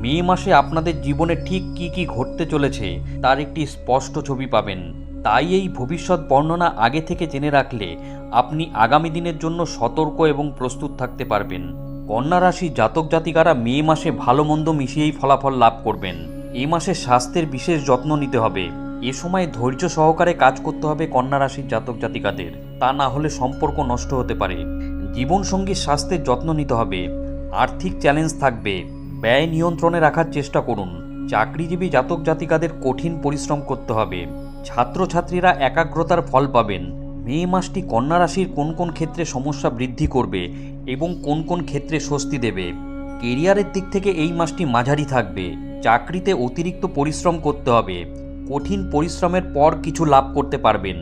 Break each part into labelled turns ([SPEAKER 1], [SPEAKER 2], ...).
[SPEAKER 1] মে মাসে আপনাদের জীবনে ঠিক কি কি ঘটতে চলেছে, তার একটি স্পষ্ট ছবি পাবেন। তাই এই ভবিষ্যৎ বর্ণনা আগে থেকে জেনে রাখলে আপনি আগামী দিনের জন্য সতর্ক এবং প্রস্তুত থাকতে পারবেন। কন্যা রাশি জাতক জাতিকারা মে মাসে ভালো মন্দ মিশিয়েই ফলাফল লাভ করবেন। এ মাসে স্বাস্থ্যের বিশেষ যত্ন নিতে হবে। এ সময় ধৈর্য সহকারে কাজ করতে হবে কন্যা রাশির জাতক জাতিকাদের। তা না হলে সম্পর্ক নষ্ট হতে পারে। জীবনসঙ্গীর স্বাস্থ্যের যত্ন নিতে হবে। আর্থিক চ্যালেঞ্জ থাকবে। ব্যয় নিয়ন্ত্রণে রাখার চেষ্টা করুন। চাকরিজীবী জাতক জাতিকাদের কঠিন পরিশ্রম করতে হবে। ছাত্রছাত্রীরা একাগ্রতার ফল পাবেন। মে মাসটি কন্যা রাশির কোন কোন ক্ষেত্রে সমস্যা বৃদ্ধি করবে এবং কোন কোন ক্ষেত্রে স্বস্তি দেবে? কেরিয়ারের দিক থেকে এই মাসটি মাঝারি থাকবে। চাকরিতে অতিরিক্ত পরিশ্রম করতে হবে। কঠিন পরিশ্রমের পর কিছু লাভ করতে পারবেন।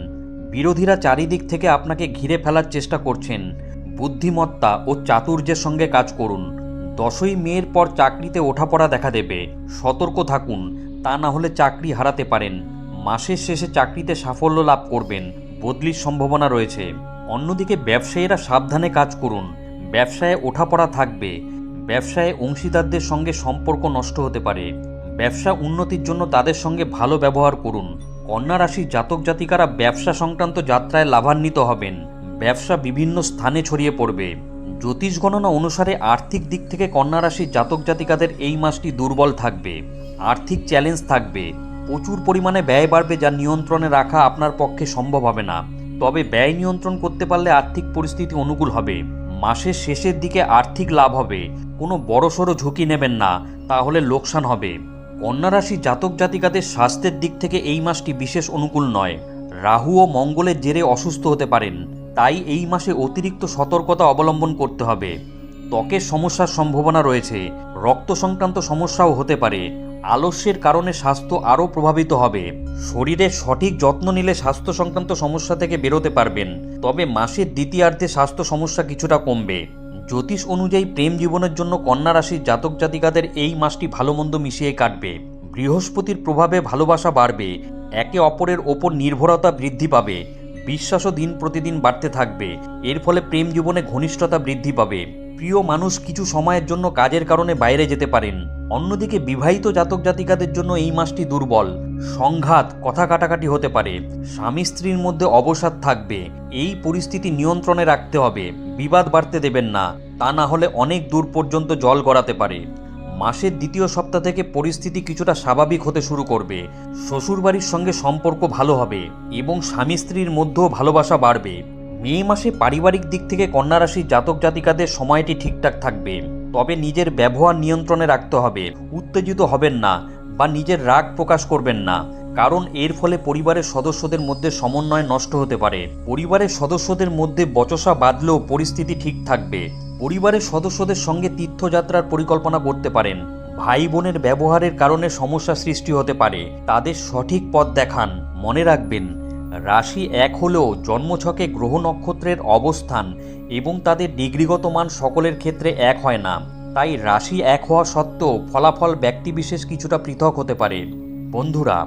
[SPEAKER 1] বিরোধীরা চারিদিক থেকে আপনাকে ঘিরে ফেলার চেষ্টা করছেন। বুদ্ধিমত্তা ও চাতুর্যের সঙ্গে কাজ করুন। দশই মেয়ের পর চাকরিতে ওঠাপড়া দেখা দেবে। সতর্ক থাকুন, তা না হলে চাকরি হারাতে পারেন। মাসের শেষে চাকরিতে সাফল্য লাভ করবেন, বদলির সম্ভাবনা রয়েছে। অন্যদিকে ব্যবসায়ীরা সাবধানে কাজ করুন। ব্যবসায় ওঠাপড়া থাকবে। ব্যবসায় অংশীদারদের সঙ্গে সম্পর্ক নষ্ট হতে পারে। ব্যবসা উন্নতির জন্য তাদের সঙ্গে ভালো ব্যবহার করুন। কন্যা রাশির জাতক জাতিকারা ব্যবসা সংক্রান্ত যাত্রায় লাভান্বিত হবেন। ব্যবসা বিভিন্ন স্থানে ছড়িয়ে পড়বে। জ্যোতিষ গণনা অনুসারে আর্থিক দিক থেকে কন্যা রাশির জাতক জাতিকাদের এই মাসটি দুর্বল থাকবে, আর্থিক চ্যালেঞ্জ থাকবে, প্রচুর পরিমাণে ব্যয় বাড়বে যা নিয়ন্ত্রণে রাখা আপনার পক্ষে সম্ভব হবে না। তবে ব্যয় নিয়ন্ত্রণ করতে পারলে আর্থিক পরিস্থিতি অনুকূল হবে। মাসের শেষের দিকে আর্থিক লাভ হবে। কোনো বড়সড় ঝুঁকি নেবেন না, তাহলে লোকসান হবে। কন্যা রাশি জাতক জাতিকাদের স্বাস্থ্যের দিক থেকে এই মাসটি বিশেষ অনুকূল নয়। রাহু ও মঙ্গলের জেরে অসুস্থ হতে পারেন। তাই এই মাসে অতিরিক্ত সতর্কতা অবলম্বন করতে হবে। ত্বকের সমস্যার সম্ভাবনা রয়েছে। রক্ত সংক্রান্ত সমস্যাও হতে পারে। আলস্যের কারণে স্বাস্থ্য আরও প্রভাবিত হবে। শরীরের সঠিক যত্ন নিলে স্বাস্থ্য সংক্রান্ত সমস্যা থেকে বেরোতে পারবেন। তবে মাসের দ্বিতীয়ার্ধে স্বাস্থ্য সমস্যা কিছুটা কমবে। জ্যোতিষ অনুযায়ী প্রেম জীবনের জন্য কন্যা রাশির জাতক জাতিকাদের এই মাসটি ভালো মন্দ মিশিয়ে কাটবে। বৃহস্পতির প্রভাবে ভালোবাসা বাড়বে। একে অপরের ওপর নির্ভরতা বৃদ্ধি পাবে। বিশ্বাসও দিন প্রতিদিন বাড়তে থাকবে। এর ফলে প্রেম জীবনে ঘনিষ্ঠতা বৃদ্ধি পাবে। প্রিয় মানুষ কিছু সময়ের জন্য কাজের কারণে বাইরে যেতে পারেন। অন্যদিকে বিবাহিত জাতক জাতিকাদের জন্য এই মাসটি দুর্বল। সংঘাত, কথা কাটাকাটি হতে পারে। স্বামী স্ত্রীর মধ্যে অবসাদ থাকবে। এই পরিস্থিতি নিয়ন্ত্রণে রাখতে হবে। বিবাদ বাড়তে দেবেন না। তা না হলে অনেক দূর পর্যন্ত জল গড়াতে পারে। মাসের দ্বিতীয় সপ্তাহ থেকে পরিস্থিতি কিছুটা স্বাভাবিক হতে শুরু করবে। শ্বশুরবাড়ির সঙ্গে সম্পর্ক ভালো হবে এবং স্বামী স্ত্রীর মধ্যেও ভালোবাসা বাড়বে। মে মাসে পারিবারিক দিক থেকে কন্যা রাশির জাতক জাতিকাদের সময়টি ঠিকঠাক থাকবে। তবে নিজের ব্যবহার নিয়ন্ত্রণে রাখতে হবে। উত্তেজিত হবেন না বা নিজের রাগ প্রকাশ করবেন না। কারণ এর ফলে পরিবারের সদস্যদের মধ্যে সমন্বয় নষ্ট হতে পারে। পরিবারের সদস্যদের মধ্যে বচসা বাঁধলেও পরিস্থিতি ঠিক থাকবে। পরিবারের সদস্যদের সঙ্গে তীর্থযাত্রার পরিকল্পনা করতে পারেন। ভাই বোনের ব্যবহারের কারণে সমস্যা সৃষ্টি হতে পারে। তাদের সঠিক পথ দেখান, মনে রাখবেন। রাশি এক হলেও জন্মছকে গ্রহ নক্ষত্রের অবস্থান এবং তাদের ডিগ্রিগত মান সকলের ক্ষেত্রে এক হয় না। তাই রাশি এক হওয়া সত্ত্বেও ফলাফল ব্যক্তিবিশেষ কিছুটা পৃথক হতে পারে। বন্ধুরা